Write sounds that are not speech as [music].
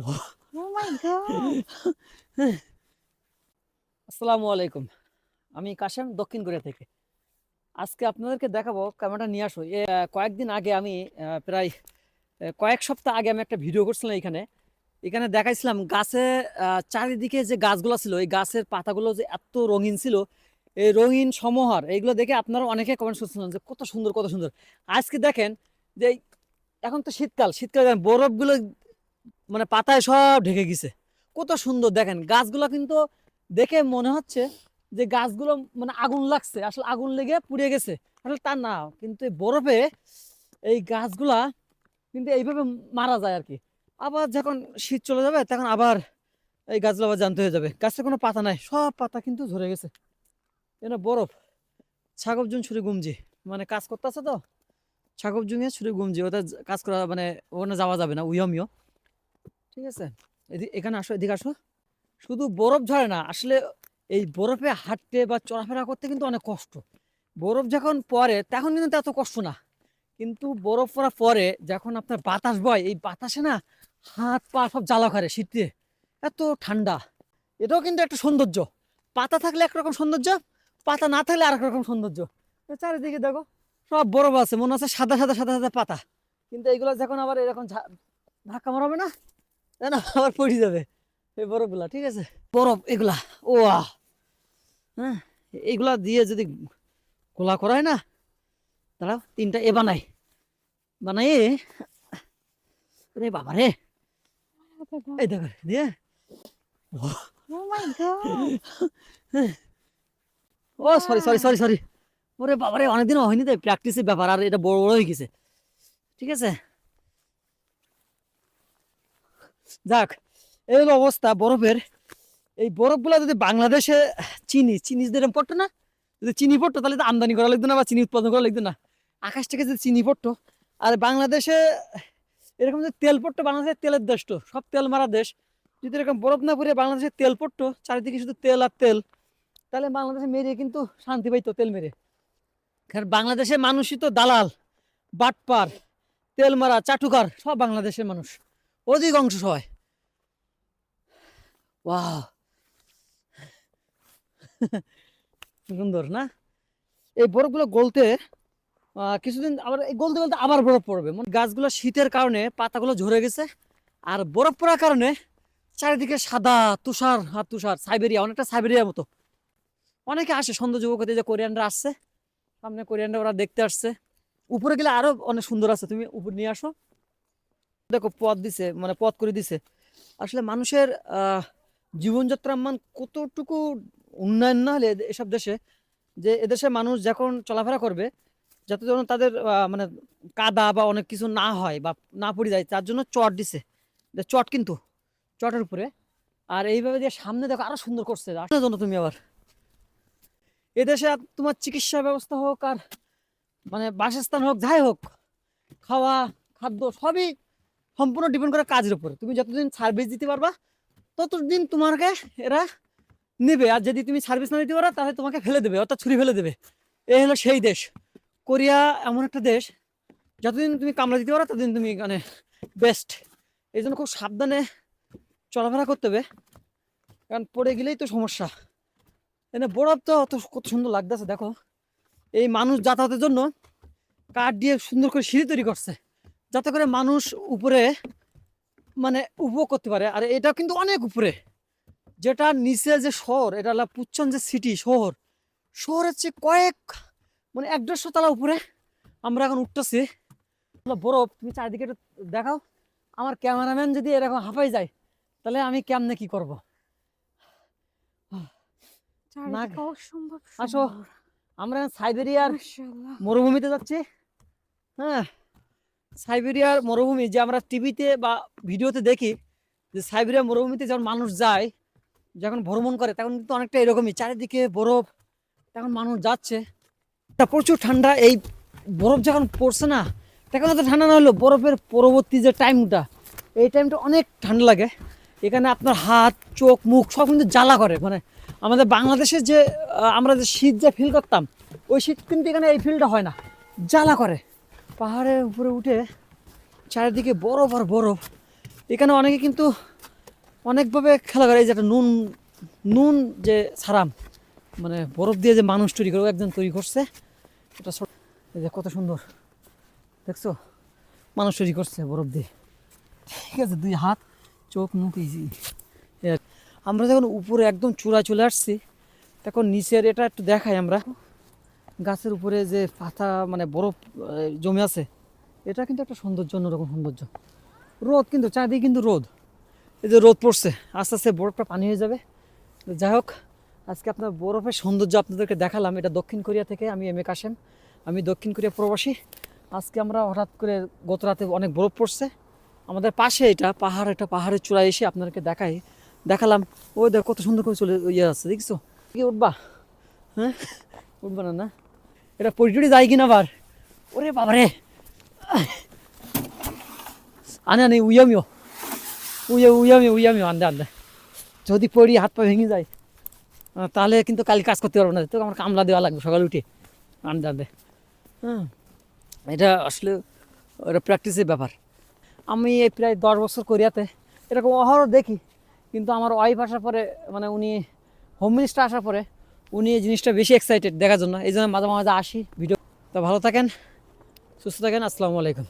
Oh. [laughs] আসসালামু আলাইকুম। আমি কাশেম দক্ষিণ কোরিয়া থেকে। আজকে আপনাদেরকে দেখাবো, ক্যামেরাটা নিয়ে আসো। কয়েকদিন আগে আমি প্রায় কয়েক সপ্তাহ আগে আমি একটা ভিডিও করছিলাম এখানে। এখানে দেখাইছিলাম গাছে চারিদিকে যে গাছগুলো ছিল, এই গাছের পাতাগুলো যে এত রঙিন ছিল, এই রঙিন সমাহার, এইগুলো দেখে আপনারা অনেকে কমেন্ট করছিলেন যে কত সুন্দর কত সুন্দর। আজকে দেখেন যে, এখন তো শীতকাল, শীতকালে বরফগুলো মানে পাতায় সব ঢেকে গেছে। কত সুন্দর, দেখেন, গাছগুলো কিন্তু দেখে মনে হচ্ছে যে গাছগুলো মানে আগুন লাগছে, আসলে আগুন লেগে পুড়ে গেছে। আসলে তা না, কিন্তু বরফে এই গাছগুলা কিন্তু এইভাবে মারা যায় আর কি। আবার যখন শীত চলে যাবে, তখন আবার এই গাছগুলো আবার জানতে হয়ে যাবে। গাছের কোনো পাতা নাই, সব পাতা কিন্তু ঝরে গেছে। এটা বরফ ছাগবজুন ছুরি গুমজি। মানে কাজ করতেছে তো ছাগবজুঙে ছুরি গুমজি ওটা কাজ করা মানে ওখানে যাওয়া যাবে না উইয়মিও ঠিক আছে? এখানে আসো, এদিকে আসো। শুধু বরফ ঝরে না, আসলে এই বরফে হাঁটতে বা চলাফেরা করতে কিন্তু অনেক কষ্ট। বরফ যখন পরে তখন কিন্তু এত কষ্ট না। কিন্তু বরফ পড়ার পরে যখন আপনার বাতাস বয়, এই বাতাসে না হাত পা সব জ্বালা করে শীতে এত ঠান্ডা। এটাও কিন্তু একটা সৌন্দর্য। পাতা থাকলে একরকম সৌন্দর্য, পাতা না থাকলে আরেক রকম সৌন্দর্য চারিদিকে দেখো, সব বরফ আছে, মনে হচ্ছে সাদা সাদা সাদা সাদা পাতা। কিন্তু এইগুলো যখন আবার এরকম ধাক্কা মারাবে না তাই না আবার পড়ে যাবে। এই বরফগুলা ঠিক আছে? বরফ এগুলা ও। হ্যাঁ এইগুলা দিয়ে যদি গোলা করা হয় না দাঁড়াও তিনটা এ বানাই। বানাই রে বাবা রে। এই দেখো দিয়ে। Oh. ও সরি সরি সরি সরি ওরে বাবা রে অনেকদিন হয়নি তো প্র্যাকটিসের ব্যাপার আর এটা বড় বড় হয়ে গেছে। ঠিক আছে? যাক, এই হলো অবস্থা বরফের। এই বরফগুলো যদি বাংলাদেশে চিনি চিনি যদি এরকম পড়তো না, যদি চিনি পড়তো, তাহলে তো আমদানি করা লাগতো না বা চিনি উৎপাদন করা লাগতো না। আকাশ থেকে যদি চিনি পড়তো, আর বাংলাদেশে এরকম যদি তেল পড়তো বাংলাদেশের তেলের দেশ তো, সব তেল মারা দেশ। যদি এরকম বরফ না পড়ে বাংলাদেশে তেল পড়তো, চারিদিকে শুধু তেল আর তেল, তাহলে বাংলাদেশে মেরে কিন্তু শান্তি পাইতো তেল মেরে। কারণ বাংলাদেশের মানুষই তো দালাল, বাটপার, তেল মারা, চাটুকার, সব বাংলাদেশের মানুষ। অধিকাংশ সবাই। ওয়াও। সুন্দর, না? এই বরফগুলো গলতে কিছুদিন আবার, এই গলতে গলতে আবার বরফ পড়বে। মানে গাছগুলো শীতের কারণে পাতাগুলো ঝরে গেছে, আর বরফ পড়ার কারণে চারিদিকে সাদা, তুষার, আর তুষার, সাইবেরিয়া, অনেকটা সাইবেরিয়ার মতো। অনেকে আসে সৌন্দর্য উপকথে যে কোরিয়ানরা আসছে। সামনে কোরিয়ানরা ওরা দেখতে আসছে। উপরে গেলে আরও অনেক সুন্দর আছে। তুমি উপর নিয়ে আসো। দেখো পথ দিছে মানে পথ করে দিছে। আসলে মানুষের জীবনযাত্রার মান কতটুকু উন্নয়ন না হলে এসব দেশে, যে এদেশে মানুষ যখন চলাফেরা করবে, যাতে যেন তাদের মানে কাদা বা অনেক কিছু না হয় বা না পড়ে যায়, তার জন্য চট দিছে। চট কিন্তু, চটের উপরে। আর এইভাবে দিয়ে সামনে দেখো আরও সুন্দর করছে। আসলে জন্য তুমি আবার। এদেশে তোমার চিকিৎসা ব্যবস্থা হোক আর মানে বাসস্থান হোক, যাই হোক, খাওয়া, খাদ্য সবই সম্পূর্ণ ডিপেন্ড করে কাজের উপরে। তুমি যতদিন সার্ভিস দিতে পারবা, ততদিন তোমাকে এরা নেবে। আর যদি তুমি সার্ভিস না দিতে পারো, তাহলে তোমাকে ফেলে দেবে, অর্থাৎ ছুরি ফেলে দেবে। এই হলো সেই দেশ। কোরিয়া এমন একটা দেশ, যতদিন তুমি কামড়া দিতে পারো, ততদিন তুমি মানে বেস্ট এই জন্য খুব সাবধানে চলাফেরা করতে হবে। কারণ পড়ে গেলেই তো সমস্যা। এখানে বরফ তো অত কত সুন্দর লাগতেছে, দেখো। এই মানুষ যাতায়াতের জন্য কাঠ দিয়ে সুন্দর করে সিঁড়ি তৈরি করছে। যাতে করে মানুষ উপরে মানে উপভোগ করতে পারে। আর এটা কিন্তু অনেক উপরে। যেটা নিচে যে শহর এটা হলো পুচ্ছন যে সিটি শহর। শহরের চেয়ে কয়েক মানে এক দেড়শো তলা উপরে আমরা এখন উঠতেছি। বরফ তুমি চারিদিকে দেখাও। আমার ক্যামেরাম্যান যদি এরকম হাঁপাই যায় তাহলে আমি কেমনে কি করব? আসো। আমরা সাইবেরিয়ার মরুভূমিতে যাচ্ছি। হ্যাঁ। সাইবেরিয়ার মরুভূমি, যে আমরা টিভিতে বা ভিডিওতে দেখি, যে সাইবেরিয়া মরুভূমিতে যখন মানুষ যায়, যখন ভ্রমণ করে, তখন কিন্তু অনেকটা এরকমই। চারিদিকে বরফ, তখন মানুষ যাচ্ছে। তা প্রচুর ঠান্ডা, এই বরফ যখন পড়ছে না, তখন তো ঠান্ডা না হলো বরফের পরবর্তী যে টাইমটা, এই টাইমটা অনেক ঠান্ডা লাগে। এখানে আপনার হাত, চোখ, মুখ সব কিন্তু জ্বালা করে। মানে আমাদের বাংলাদেশের যে আমরা যে শীত যে ফিল করতাম, ওই শীত কিন্তু এখানে এই ফিলটা হয় না। জ্বালা করে। পাহাড়ের উপরে উঠে চারিদিকে বরফ আর বরফ। এখানে অনেকে কিন্তু অনেকভাবে খেলা করে, এই যে একটা নুন নুন যে সারাম মানে বরফ দিয়ে যে মানুষ তৈরি করে, একজন তৈরি করছে। এটা এই যে কত সুন্দর। দেখছ? মানুষ তৈরি করছে বরফ দিয়ে। ঠিক আছে, দুই হাত, চোখ, মুখ ইজি আমরা যখন উপরে একদম চূড়া চলে আসছি, তখন নিচের এটা একটু দেখাই আমরা। গাছের উপরে যে পাতা মানে বরফ জমে আছে, এটা কিন্তু একটা সৌন্দর্য, অন্যরকম সৌন্দর্য। রোদ কিন্তু, চারদিকে কিন্তু রোদ। এই যে রোদ পড়ছে, আস্তে আস্তে বরফটা পানি হয়ে যাবে। যাই হোক, আজকে আপনার বরফের সৌন্দর্য আপনাদেরকে দেখালাম। এটা দক্ষিণ কোরিয়া থেকে আমি এম এ কাশেম। আমি দক্ষিণ কোরিয়া প্রবাসী। আজকে আমরা হঠাৎ করে গত রাতে অনেক বরফ পড়ছে। আমাদের পাশে এটা পাহাড়, একটা পাহাড়ের চূড়ায় এসে আপনাদেরকে দেখাই, দেখালাম। ওই দেখ, কত সুন্দর করে চলে ইয়ে আছে, দেখছ? কি উঠবা? হ্যাঁ? উঠবা না না? এটা পরিটুরি যায় কিনা আবার? ওরে বাবারে। আনে আনে উইয়ামিও উইয়া উইয়ামি উইয়ামিও আন্দে আন্দে। যদি পড়ি, হাত পা ভেঙে যায় তাহলে কিন্তু কাল কাজ করতে পারব না। তো আমার কামলা দেওয়া লাগবে, সকালে উঠে। আনতে আনতে হ্যাঁ এটা আসলে ওটা প্র্যাকটিসের ব্যাপার। আমি এই প্রায় দশ বছর কোরিয়াতে, এরকম অহরহ দেখি। কিন্তু আমার ওয়াইফ আসার পরে মানে উনি হোম মিনিস্টার আসার পরে উনি এই জিনিসটা বেশি এক্সাইটেড দেখার জন্য। এই জন্য মাঝে মাঝে আসি ভিডিও তো ভালো থাকেন, সুস্থ থাকেন, আসসালামু আলাইকুম।